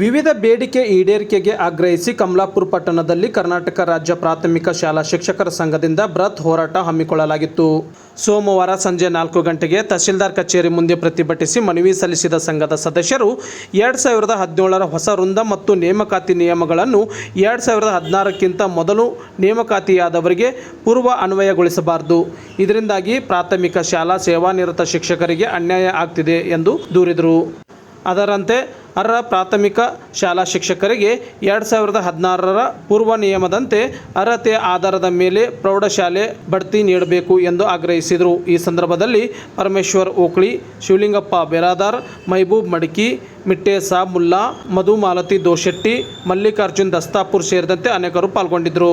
ವಿವಿಧ ಬೇಡಿಕೆ ಈಡೇರಿಕೆಗೆ ಆಗ್ರಹಿಸಿ ಕಮಲಾಪುರ ಪಟ್ಟಣದಲ್ಲಿ ಕರ್ನಾಟಕ ರಾಜ್ಯ ಪ್ರಾಥಮಿಕ ಶಾಲಾ ಶಿಕ್ಷಕರ ಸಂಘದಿಂದ ಬೃಹತ್ ಹೋರಾಟ ಹಮ್ಮಿಕೊಳ್ಳಲಾಗಿತ್ತು. ಸೋಮವಾರ ಸಂಜೆ ನಾಲ್ಕು ಗಂಟೆಗೆ ತಹಶೀಲ್ದಾರ್ ಕಚೇರಿ ಮುಂದೆ ಪ್ರತಿಭಟಿಸಿ ಮನವಿ ಸಲ್ಲಿಸಿದ ಸಂಘದ ಸದಸ್ಯರು ಎರಡು ಸಾವಿರದ ಹದಿನೇಳರ ಹೊಸ ವೃಂದ ಮತ್ತು ನೇಮಕಾತಿ ನಿಯಮಗಳನ್ನು ಎರಡು ಸಾವಿರದ ಹದಿನಾರಕ್ಕಿಂತ ಮೊದಲು ನೇಮಕಾತಿಯಾದವರಿಗೆ ಪೂರ್ವ ಅನ್ವಯಗೊಳಿಸಬಾರದು. ಇದರಿಂದಾಗಿ ಪ್ರಾಥಮಿಕ ಶಾಲಾ ಸೇವಾನಿರತ ಶಿಕ್ಷಕರಿಗೆ ಅನ್ಯಾಯ ಆಗ್ತಿದೆ ಎಂದು ದೂರಿದರು. ಅದರಂತೆ ಅರ್ಹ ಪ್ರಾಥಮಿಕ ಶಾಲಾ ಶಿಕ್ಷಕರಿಗೆ ಎರಡು ಸಾವಿರದ ಹದಿನಾರರ ಪೂರ್ವ ನಿಯಮದಂತೆ ಅರ್ಹತೆಯ ಆಧಾರದ ಮೇಲೆ ಪ್ರೌಢಶಾಲೆ ಬಡ್ತಿ ನೀಡಬೇಕು ಎಂದು ಆಗ್ರಹಿಸಿದರು ಈ ಸಂದರ್ಭದಲ್ಲಿ ಪರಮೇಶ್ವರ್ ಓಕ್ಳಿ ಶಿವಲಿಂಗಪ್ಪ ಬೆರಾದಾರ್ ಮೈಬೂಬ್ ಮಡಿಕಿ ಮಿಟ್ಟೆ ಸಾಬ್ ಮುಲ್ಲಾ ಮಧು ಮಾಲತಿ ದೋಶೆಟ್ಟಿ ಮಲ್ಲಿಕಾರ್ಜುನ್ ದಸ್ತಾಪುರ್ ಸೇರಿದಂತೆ ಅನೇಕರು ಪಾಲ್ಗೊಂಡಿದ್ದರು